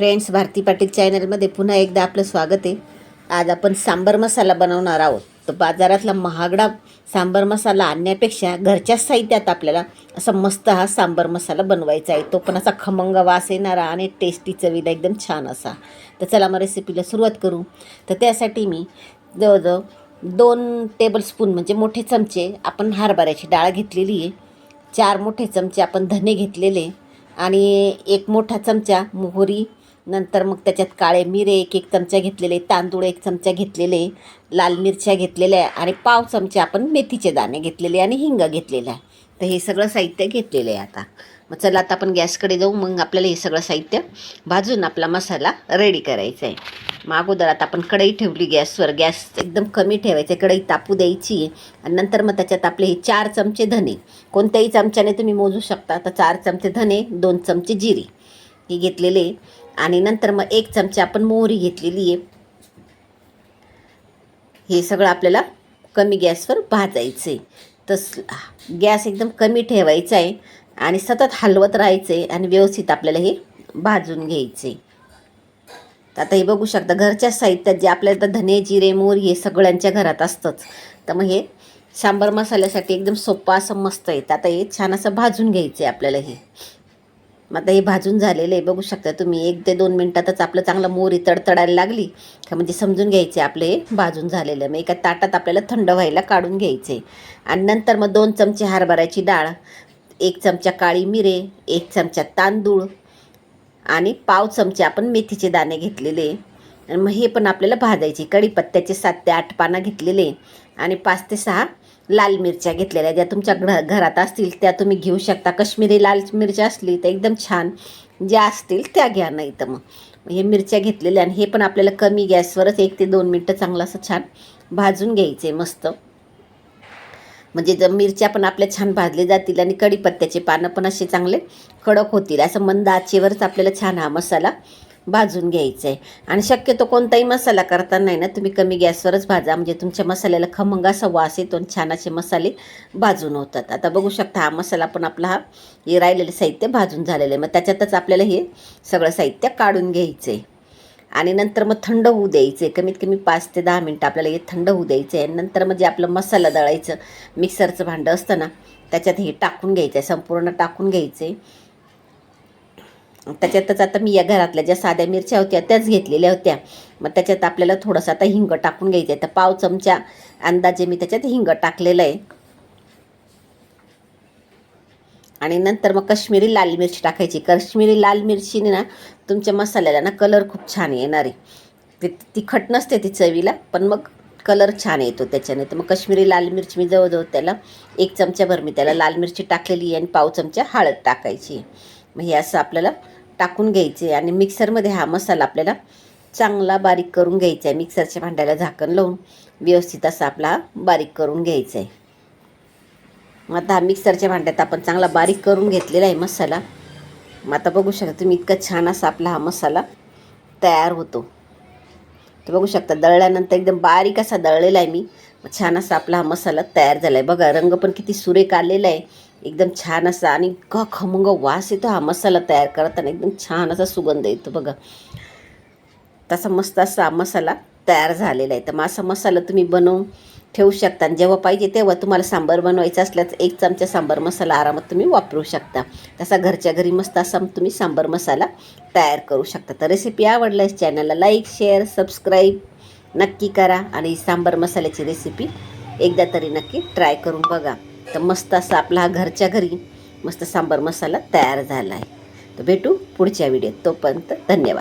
Friends Bharti Patil चॅनलमध्ये पुन्हा एकदा आपलं स्वागत आहे. आज आपण सांबर मसाला बनवणार आहोत. तर बाजारातला महागडा सांबर मसाला आणण्यापेक्षा घरच्याच साहित्यात आपल्याला असा मस्त हा सांबर मसाला बनवायचा आहे. तो पण असा खमंग वास येणारा आणि टेस्टी चवीला एकदम छान असा. तर चला मग रेसिपीला सुरुवात करू. तर त्यासाठी मी जवळजवळ दोन टेबलस्पून म्हणजे मोठे चमचे आपण हरभऱ्याची डाळ घेतलेली आहे. चार मोठे चमचे आपण धने घेतलेले आणि एक मोठा चमचा मोहरी नंतर मग त्याच्यात काळे मिरे एक एक चमचा घेतलेले तांदूळ एक चमचा घेतलेले लाल मिरच्या घेतलेल्या आणि पाव चमचे आपण मेथीचे दाणे घेतलेले आणि हिंग घेतलेलं. आहे तर हे सगळं साहित्य घेतलेलं आहे आता. मग चला आता आपण गॅसकडे जाऊ मग आपल्याला हे सगळं साहित्य भाजून आपला मसाला रेडी करायचा आहे. मग अगोदर आता आपण कढई ठेवली गॅसवर. गॅस एकदम कमी ठेवायचे कढई तापू द्यायची आहे. आणि नंतर मग त्याच्यात आपले हे चार चमचे धने. कोणत्याही चमच्याने तुम्ही मोजू शकता. तर चार चमचे धने दोन चमचे जिरी. हे घेतलेले आणि नंतर मग एक चमचा आपण मोहरी घेतलेली आहे. हे सगळं आपल्याला कमी गॅसवर भाजायचं आहे तस गॅस एकदम कमी ठेवायचा आहे आणि सतत हलवत राहायचं आहे आणि व्यवस्थित आपल्याला हे भाजून घ्यायचं आहे तर आता हे बघू शकता घरच्या साहित्यात जे आपल्याला तर धने जिरे मोहरी हे सगळ्यांच्या घरात असतंच. तर मग हे सांबार मसाल्यासाठी एकदम सोपं असं मस्त आहे. तर आता हे छान असं भाजून घ्यायचं आहे आपल्याला हे. मग आता हे भाजून झालेलं आहे. बघू शकता तुम्ही एक ते दोन मिनटातच आपलं चांगलं मोहरी तडतडायला लागली. का म्हणजे समजून घ्यायचे आपलं हे भाजून झालेलं. मग एका ताटात आपल्याला थंड व्हायला काढून घ्यायचे. आणि नंतर मग दोन चमचे हरभऱ्याची डाळ एक चमचा काळी मिरे एक चमचा तांदूळ आणि पाव चमचे आपण मेथीचे दाणे घेतलेले. आणि मग हे पण आपल्याला भाजायचे. कढीपत्त्याचे सात ते आठ पानं घेतलेले. आणि पाच ते सहा लाल मिरच्या घेतलेल्या ज्या तुमच्या घ घरात असतील त्या तुम्ही घेऊ शकता. कश्मीरी लाल मिरच्या असली तर एकदम छान. ज्या असतील त्या घ्या नाही तर मग. हे मिरच्या घेतलेल्या आणि हे पण आपल्याला कमी गॅसवरच एक ते दोन मिनटं चांगलं असं छान भाजून घ्यायचे मस्त. म्हणजे जर मिरच्या पण आपल्या छान भाजले जातील आणि कढीपत्त्याचे पानं पण असे चांगले कडक होतील. असं मंद आचेवरच आपल्याला छान हा मसाला भाजून घ्यायचं आहे आणि शक्यतो कोणताही मसाला करताना नाही ना तुम्ही कमी गॅसवरच भाजा. म्हणजे तुमच्या मसाल्याला खमंग असा वास येतो आणि छान असे मसाले भाजून होतात. आता बघू शकता हा मसाला पण आपला हा हे राहिलेलं साहित्य भाजून झालेलं आहे. मग त्याच्यातच आपल्याला हे सगळं साहित्य काढून घ्यायचं आहे आणि नंतर मग थंड होऊ द्यायचं आहे कमीत कमी पाच ते दहा मिनटं आपल्याला हे थंड होऊ द्यायचं आहे नंतर म्हणजे आपलं मसाला दळायचं मिक्सरचं भांडं असतं ना त्याच्यात हे टाकून घ्यायचं आहे संपूर्ण टाकून घ्यायचं आहे त्याच्यातच आता मी या घरातल्या ज्या साध्या मिरच्या होत्या त्याच घेतलेल्या होत्या. मग त्याच्यात आपल्याला थोडंसं आता हिंग टाकून घ्यायचं आहे तर पाव चमचा अंदाजे मी त्याच्यात हिंग टाकलेलं आहे. आणि नंतर मग कश्मीरी लाल मिरची टाकायची. कश्मीरी लाल मिरचीने ना तुमच्या मसाल्याला ना कलर खूप छान येणार आहे. ते तिखट नसते ती चवीला पण मग कलर छान येतो त्याच्याने. तर मग कश्मीरी लाल मिरची मी जवळजवळ त्याला एक चमच्याभर मी त्याला लाल मिरची टाकलेली आहे आणि पाव चमचा हळद टाकायची मग हे असं आपल्याला टाकून घ्यायचे आणि मिक्सरमध्ये हा मसाला आपल्याला चांगला बारीक करून घ्यायचा आहे. मिक्सरच्या भांड्याला झाकण लावून व्यवस्थित असा आपला बारीक करून घ्यायचा आहे. मग आता हा मिक्सरच्या भांड्यात आपण चांगला बारीक करून घेतलेला आहे मसाला. मग आता बघू शकता तुम्ही इतका छान असा आपला हा मसाला तयार होतो. तर बघू शकता दळल्यानंतर एकदम बारीक असा दळलेला आहे मी. छान असा आपला हा मसाला तयार झाला आहे बघा रंग पण किती सुरेख आलेला आहे. एकदम छान असा आणि इतका खमंग वास येतो हा मसाला तयार करताना. एकदम छान असा सुगंध येतो बघा. तसा मस्त असा मसाला तयार झालेला आहे. तर मग असा मसाला तुम्ही बनवून ठेवू शकता. आणि जेव्हा पाहिजे तेव्हा तुम्हाला सांबार बनवायचा असल्यास एक चमचा सांबार मसाला आरामात तुम्ही वापरू शकता. तसा घरच्या घरी मस्त असा तुम्ही सांबार मसाला तयार करू शकता. तर रेसिपी आवडल्यास चॅनलला लाईक शेअर सबस्क्राईब नक्की करा आणि सांबार मसाल्याची रेसिपी एकदा तरी नक्की ट्राय करून बघा. तर मस्त असा आपला हा घरच्या घरी मस्त सांबार मसाला तयार झाला आहे तर भेटू पुढच्या व्हिडिओत तोपर्यंत धन्यवाद.